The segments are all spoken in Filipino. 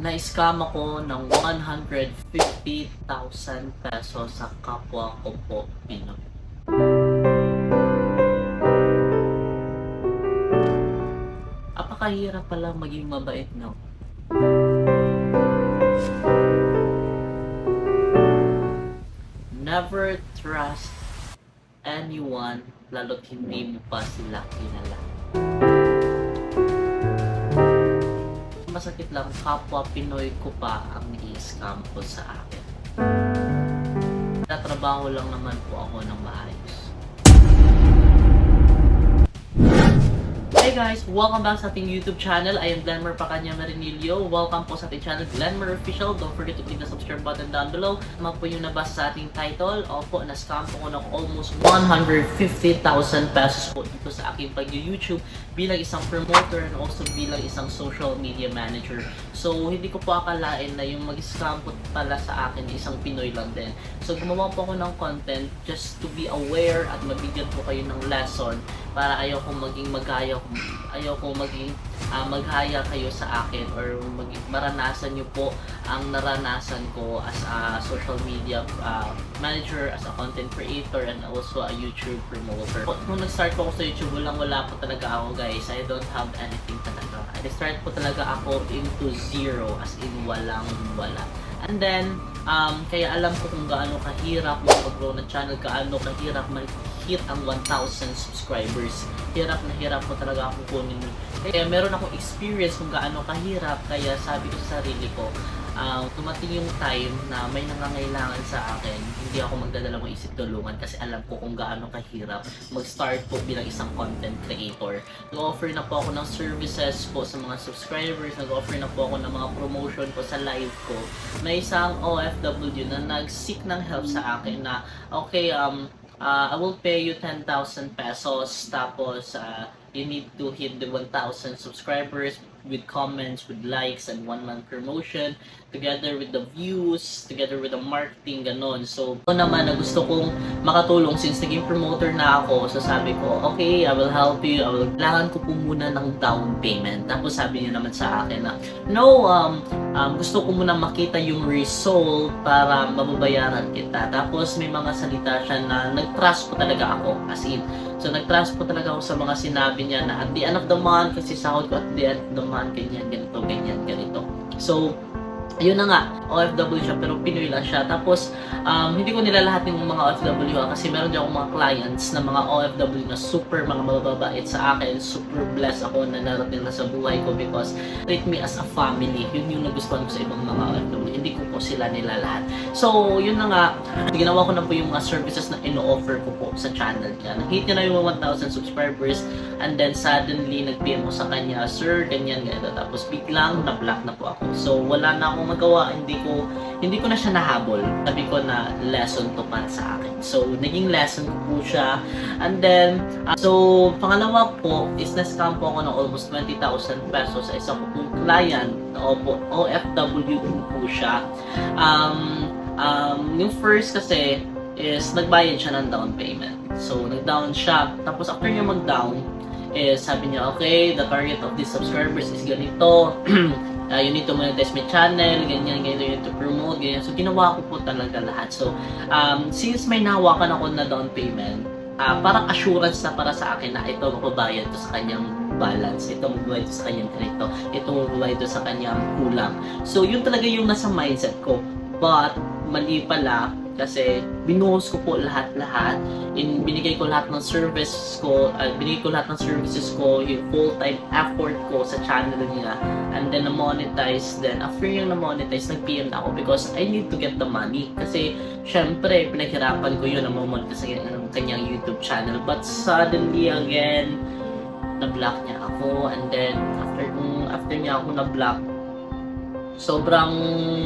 na-scam ako ng 150,000 pesos sa kapwa ko po Pinoy. Apakahirap pala maging mabait, no? Never trust anyone lalo't hindi mo pa sila kilala. Masakit lang, kapwa Pinoy ko pa ang i-scam po sa akin. Tatrabaho lang naman po ako ng maayos. Hey guys! Welcome back sa ating YouTube channel. I am Glenmer Pacanya Marinillo. Welcome po sa ating channel, Glenmer Official. Don't forget to click the subscribe button down below. Tama po yung nabasa sa ating title. Opo, na-scam po ng almost 150,000 pesos po dito sa aking pag-YouTube bilang isang promoter and also bilang isang social media manager. So, hindi ko po akalain na yung mag-scam po pala sa akin isang Pinoy lang din. So, gumawa po ako ng content just to be aware at mabigyan po kayo ng lesson para ayaw kong maging magaya ayaw kong maging ah, maghaya kayo sa akin or maging maranasan nyo po ang naranasan ko as a social media ah, manager, as a content creator, and also a YouTube promoter. Nung nag-start po ako sa YouTube, walang wala po talaga ako guys. I don't have anything talaga. I-start po talaga ako into zero, as in walang wala. And then, um, kaya alam ko kung gaano kahirap mag-grow ng channel, gaano kahirap mag-hit ang 1,000 subscribers. Hirap na hirap mo talaga akong kunin. Kaya meron akong experience kung gaano kahirap, kaya sabi ko sa sarili ko, ah, tumating yung time na may nangangailangan sa akin, hindi ako magdadalawang isip tulungan kasi alam ko kung gaano kahirap mag-start po bilang isang content creator. Nag-offer na po ako ng services po sa mga subscribers, nag-offer na po ako ng mga promotion po sa live ko. May isang OFW na nag-seek ng help sa akin na, okay, um, uh, I will pay you 10,000 pesos tapos uh, you need to hit the 1,000 subscribers with comments, with likes, and one month promotion, together with the views, together with the marketing, ganon. So, ako naman na gusto kong makatulong since naging promoter na ako, so sabi ko, okay, I will help you, I will, kailangan ko po muna ng down payment. Tapos sabi niya naman sa akin na, no, um, um, gusto ko muna makita yung result para mababayaran kita. Tapos may mga salita siya na nag-trust po talaga ako, as in, So, nag-trust po talaga ako sa mga sinabi niya na at the end of the month, kasi sahod ko at the end of the month, ganyan, ganito, ganyan, ganito. So, yun na nga, OFW siya pero Pinoy lang siya. Tapos, um, hindi ko nila lahat yung mga OFW ha, kasi meron din akong mga clients na mga OFW na super mga mababait sa akin. Super blessed ako na narating na sa buhay ko because treat me as a family. Yun yung nagustuhan ko sa ibang mga OFW. Hindi ko po sila nila lahat. So, yun na nga, ginawa ko na po yung mga services na ino-offer ko po sa channel niya. Nag-hit niya na yung 1,000 subscribers and then suddenly nag-PM ko sa kanya, Sir, ganyan, ganyan. Tapos biglang na-block na po ako. So, wala na akong magawa. Hindi ko hindi ko na siya nahabol. Sabi ko na lesson to para sa akin. So, naging lesson ko po siya. And then, uh, so, pangalawa po is na-scam po ako ng almost 20,000 pesos sa isang po client opo, OFW po siya. Um, um, yung first kasi is nagbayad siya ng down payment. So, nag-down siya. Tapos after niya mag-down, is sabi niya, okay, the target of these subscribers is ganito. uh, you need to monetize my channel, ganyan, ganyan, you need to promote, ganyan. So, ginawa ko po talaga lahat. So, um, since may nahawakan ako na down payment, uh, parang assurance na para sa akin na ito mababayad to sa kanyang balance, ito mababayad to sa kanyang ganito, ito mababayad to sa kanyang kulang. So, yun talaga yung nasa mindset ko. But, mali pala, kasi binuhos ko po lahat-lahat. In binigay ko lahat ng service ko uh, binigay ko lahat ng services ko yung full-time effort ko sa channel niya. And then na-monetize then after yung na-monetize nag-PM na ako because I need to get the money. Kasi syempre pinaghirapan ko yun na ma-monetize ng kanyang YouTube channel. But suddenly again na-block niya ako. And then after after niya ako na-block sobrang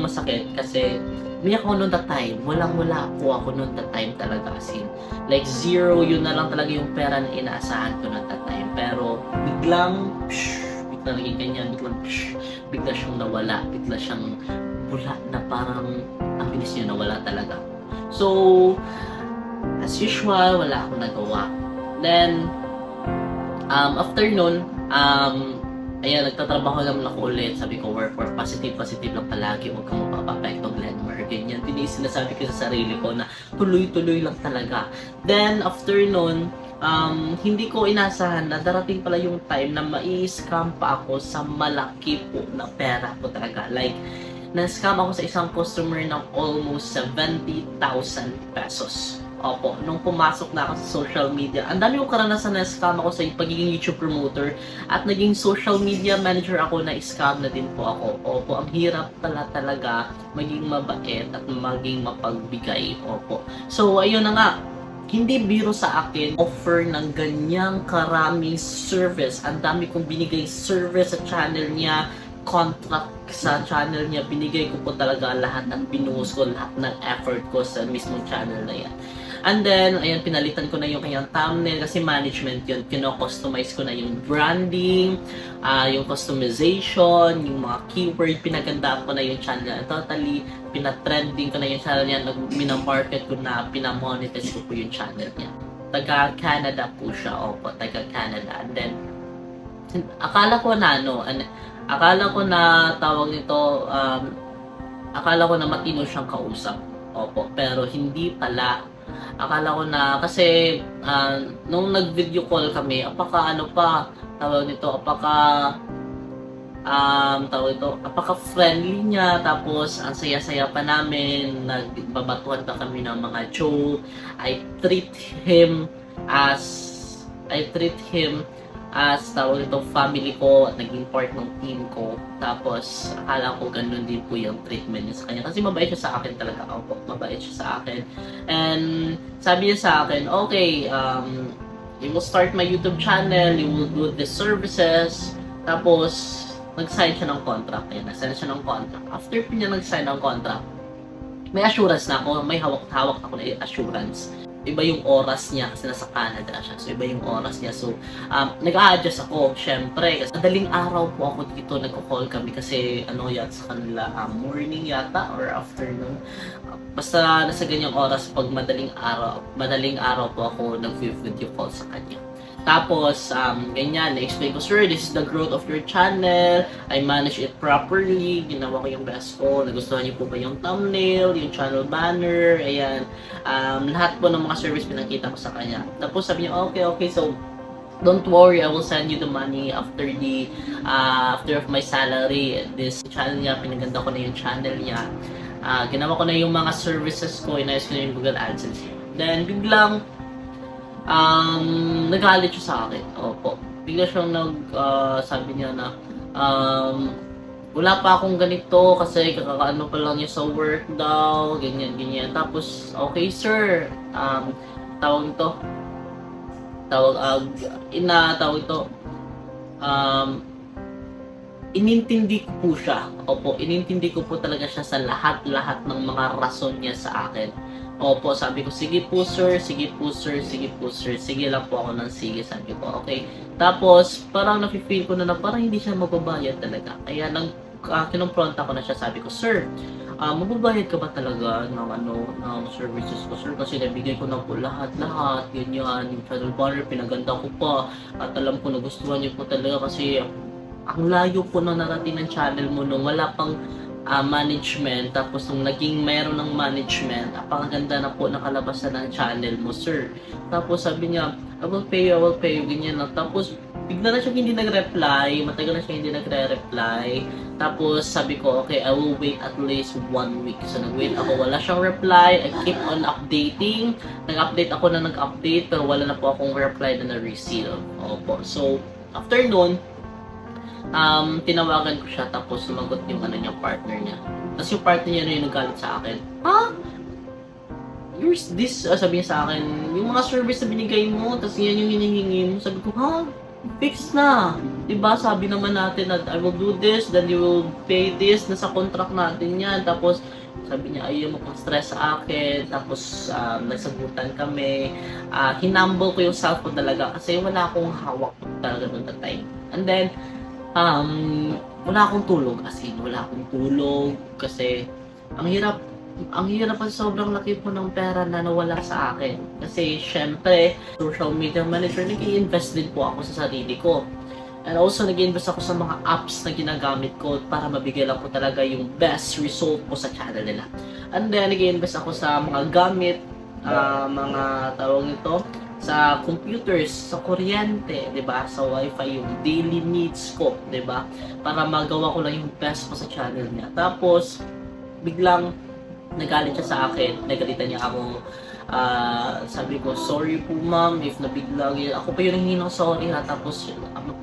masakit kasi umiyak ako noon that time. Walang wala po ako noon that time talaga as in. Like zero, yun na lang talaga yung pera na inaasahan ko noon that time. Pero biglang, psh, bigla naging ganyan, biglang, psh, bigla siyang nawala. Bigla siyang bula na parang ang bilis niya nawala talaga. So, as usual, wala akong nagawa. Then, um, after nun, um, ayan, nagtatrabaho naman ako ulit. Sabi ko, work, work, positive, positive lang palagi. Huwag kang mapapapekto, Glenmar. Ganyan. Din yung sinasabi ko sa sarili ko na tuloy-tuloy lang talaga. Then, after nun, um, hindi ko inasahan na darating pala yung time na mai-scam pa ako sa malaki po na pera po talaga. Like, na-scam ako sa isang customer ng almost 70,000 pesos. Opo, nung pumasok na ako sa social media, ang dami kong karanasan na scam ako sa pagiging YouTube promoter at naging social media manager ako na scam na din po ako. Opo, ang hirap pala talaga maging mabait at maging mapagbigay. Opo. So, ayun na nga, hindi biro sa akin offer ng ganyang karaming service. Ang dami kong binigay service sa channel niya, contract sa channel niya. Binigay ko po talaga lahat at binuhos ko lahat ng effort ko sa mismong channel na yan. And then, ayan, pinalitan ko na yung kanyang thumbnail kasi management yun. Kino-customize ko na yung branding, ah yung customization, yung mga keyword, pinaganda ko na yung channel. Totally, pinatrending ko na yung channel niya. Minamarket ko na, pinamonetize ko po yung channel niya. Taga Canada po siya. Opo, taga Canada. And then, akala ko na ano, an- akala ko na tawag nito, um, akala ko na matino siyang kausap. Opo, pero hindi pala. Akala ko na, kasi ah, nung nag-video call kami, apaka ano pa, tawag nito, apaka um, tawag ito, apaka-friendly niya, tapos ang saya-saya pa namin, nagbabatuhan pa kami ng mga joke, I treat him as, I treat him as tawag ito family ko at naging part ng team ko. Tapos akala ko ganun din po yung treatment niya sa kanya. Kasi mabait siya sa akin talaga. Opo, mabait siya sa akin. And sabi niya sa akin, okay, um, you will start my YouTube channel, you will do the services. Tapos, nag-sign siya ng contract. Ayan, nag-sign siya ng contract. After niya nag-sign ng contract, may assurance na ako, may hawak-hawak ako na assurance iba yung oras niya kasi nasa Canada siya. So, iba yung oras niya. So, um, nag-a-adjust ako, syempre. Kasi madaling araw po ako dito, nagko-call kami kasi ano yata sa kanila, um, morning yata or afternoon. Basta nasa ganyang oras pag madaling araw, madaling araw po ako nag-video call sa kanya. Tapos, um, ganyan, na-explain ko, Sir, this is the growth of your channel. I manage it properly. Ginawa ko yung best ko. Nagustuhan niyo po ba yung thumbnail, yung channel banner, ayan. Um, lahat po ng mga service pinakita ko sa kanya. Tapos sabi niya, okay, okay, so don't worry, I will send you the money after the uh, after of my salary. This channel niya, pinaganda ko na yung channel niya. Ah, ginawa ko na yung mga services ko, inayos ko na yung Google AdSense. Then, biglang, um, nagalit siya sa akin. Opo. Bigla siyang nag, ah, sabi niya na, um, wala pa akong ganito kasi kakakaano pa lang niya sa work daw, ganyan, ganyan. Tapos, okay sir, um, tawag ito, tawag, uh, ina, tawag ito, um, inintindi ko po siya. Opo, inintindi ko po talaga siya sa lahat-lahat ng mga rason niya sa akin. Opo, sabi ko, sige po sir, sige po sir, sige po sir, sige lang po ako ng sige, sabi ko, okay. Tapos, parang nafe-feel ko na na parang hindi siya magbabayad talaga. Kaya nang uh, kinumpronta ko na siya, sabi ko, sir, ah magbabayad ka ba talaga ng ano, ng services ko, sir? Kasi nabigay ko na po lahat-lahat, ganyan, yung channel banner, pinaganda ko pa, at alam ko nagustuhan niyo po talaga kasi ang layo po na narating ng channel mo nung wala pang ah, management, tapos nung naging meron ng management, apakaganda na po nakalabas na ng channel mo, sir. Tapos sabi niya, I will pay you, I will pay you, ganyan na. Tapos bigla na siya hindi nag-reply, matagal na siya hindi nagre-reply. Tapos sabi ko, okay, I will wait at least one week. So nag-wait ako, wala siyang reply, I keep on updating. Nag-update ako na nag-update, pero wala na po akong reply na na-receive. Opo. So, after nun, um, tinawagan ko siya tapos sumagot yung ano niya, partner niya. Tapos yung partner niya na yung nagalit sa akin. Ha? Yours this, uh, sabi niya sa akin, yung mga service na binigay mo, tapos yan yung hinihingi mo. Sabi ko, ha? Fix na. 'Di ba Sabi naman natin na I will do this, then you will pay this, nasa contract natin yan. Tapos, sabi niya, ayaw mo kong stress sa akin. Tapos, um, nagsagutan kami. Ah, hinumble ko yung self ko talaga kasi wala akong hawak talaga that time. And then, um, wala akong tulog. As in, wala akong tulog kasi ang hirap ang hirap at sobrang laki po ng pera na nawala sa akin. Kasi, syempre, social media manager, nag invest din po ako sa sarili ko. And also, nag-invest ako sa mga apps na ginagamit ko para mabigay lang ko talaga yung best result ko sa channel nila. And then, nag-invest ako sa mga gamit, ah, mga tawag nito, sa computers, sa kuryente, 'di ba? Sa wifi yung daily needs ko, 'di ba? Para magawa ko lang yung best ko sa channel niya. Tapos biglang nagalit siya sa akin, nagalitan niya ako. Ah, sabi ko, sorry po ma'am if nabigla yun. Ako pa yung nanghingi ng sorry ha. Tapos,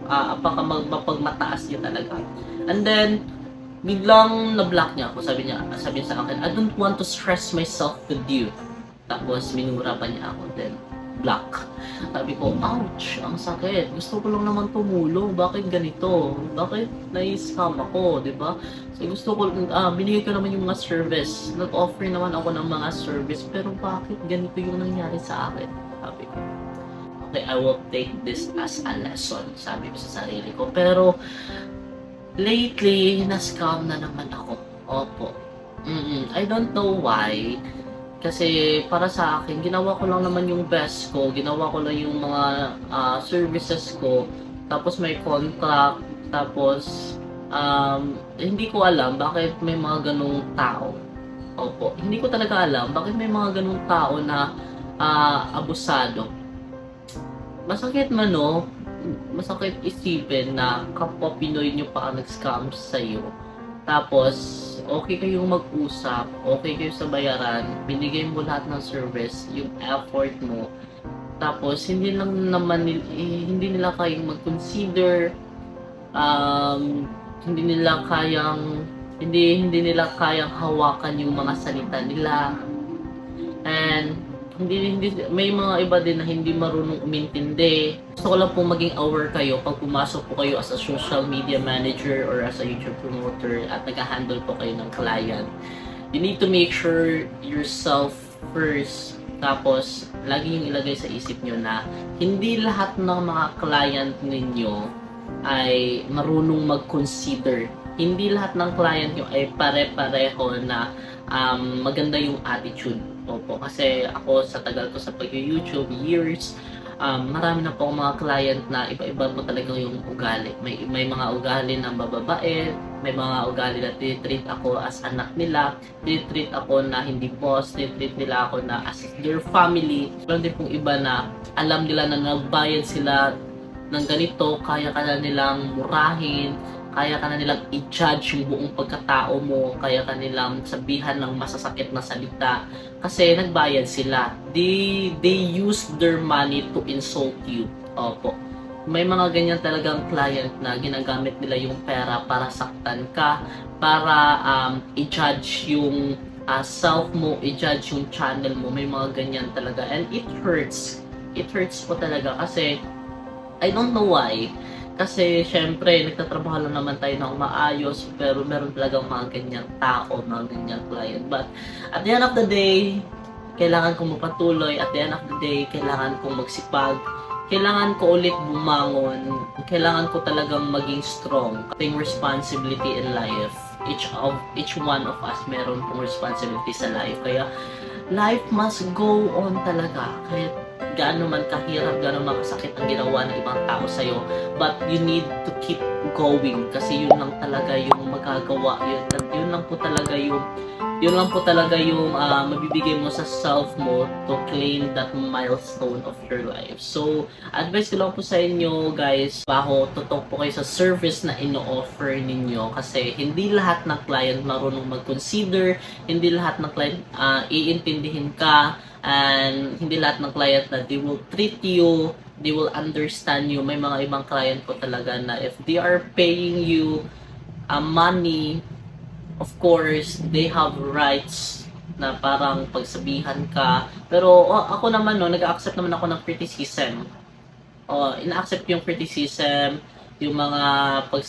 uh, baka mapagmataas niya talaga. And then, biglang na-block niya ako. Sabi niya, sabi niya sa akin, I don't want to stress myself with you. Tapos, minura pa niya ako. Then, block. Sabi ko, ouch, ang sakit. Gusto ko lang naman tumulong. Bakit ganito? Bakit na-scam ako, di ba? So, gusto ko, ah, binigay ko naman yung mga service. Nag-offer naman ako ng mga service. Pero bakit ganito yung nangyari sa akin? Sabi ko. Okay, I will take this as a lesson. Sabi ko sa sarili ko. Pero, lately, na-scam na naman ako. Opo. Mm-mm. I don't know why. Kasi para sa akin, ginawa ko lang naman yung best ko, ginawa ko lang yung mga ah, services ko, tapos may contract, tapos um, hindi ko alam bakit may mga ganong tao. Opo, hindi ko talaga alam bakit may mga ganong tao na ah, abusado. Masakit man no, masakit isipin na kapwa Pinoy nyo pa ang nag-scam sa'yo. Tapos, okay kayong mag-usap, okay kayo sa bayaran, binigay mo lahat ng service, yung effort mo. Tapos, hindi lang naman, eh, hindi nila kayang mag-consider, um, hindi nila kayang, hindi, hindi nila kayang hawakan yung mga salita nila. And, hindi, hindi, may mga iba din na hindi marunong umintindi. Gusto ko lang po maging aware kayo pag pumasok po kayo as a social media manager or as a YouTube promoter at nag-handle po kayo ng client. You need to make sure yourself first. Tapos, lagi yung ilagay sa isip nyo na hindi lahat ng mga client ninyo ay marunong mag-consider. Hindi lahat ng client nyo ay pare-pareho na um, maganda yung attitude. Opo, kasi ako sa tagal ko sa pag-YouTube, years, um, marami na po akong mga client na iba-iba po talaga yung ugali. May, may mga ugali na bababae, may mga ugali na tinitreat ako as anak nila, tinitreat ako na hindi boss, tinitreat nila ako na as their family. Meron din pong iba na alam nila na nagbayad sila ng ganito, kaya ka na nilang murahin, kaya ka na nilang i-judge yung buong pagkatao mo, kaya ka nilang sabihan ng masasakit na salita, kasi nagbayad sila. They, they use their money to insult you. Opo. May mga ganyan talagang client na ginagamit nila yung pera para saktan ka, para um, i-judge yung uh, self mo, i-judge yung channel mo. May mga ganyan talaga. And it hurts. It hurts po talaga kasi I don't know why. Kasi, syempre, nagtatrabaho lang naman tayo ng maayos, pero meron talagang mga ganyang tao, mga ganyang client. But, at the end of the day, kailangan kong magpatuloy. At the end of the day, kailangan kong magsipag. Kailangan ko ulit bumangon. Kailangan ko talagang maging strong. Ating responsibility in life. Each of each one of us meron pong responsibility sa life. Kaya, life must go on talaga. Kahit gaano man kahirap, gaano man kasakit ang ginawa ng ibang tao sa'yo. But you need to keep going kasi yun lang talaga yung magagawa. Yun, yun lang po talaga yung yun lang po talaga yung ah, mabibigay mo sa self mo to claim that milestone of your life. So, advice ko lang po sa inyo guys, baho, totoo po kayo sa service na ino-offer ninyo kasi hindi lahat ng client marunong mag-consider, hindi lahat ng client ah, iintindihin ka, and hindi lahat ng client na they will treat you, they will understand you. May mga ibang client po talaga na if they are paying you uh, money, of course, they have rights na parang pagsabihan ka. Pero o, ako naman no, nag-accept naman ako ng criticism. O, ina-accept yung criticism, yung mga pag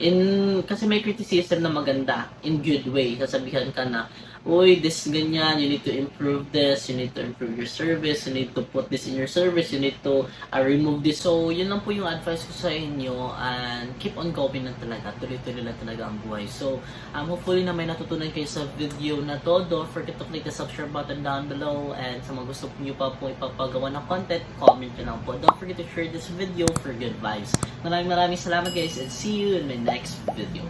in kasi may criticism na maganda in good way sasabihan ka na uy, this ganyan, you need to improve this, you need to improve your service, you need to put this in your service, you need to uh, remove this. So, yun lang po yung advice ko sa inyo and keep on going lang talaga. Tuloy-tuloy lang talaga ang buhay. So, um, hopefully na may natutunan kayo sa video na to. Don't forget to click the subscribe button down below and sa mga gusto nyo pa po ipapagawa ng content, comment nyo lang po. Don't forget to share this video for good vibes. Maraming maraming salamat guys and see you in my next video.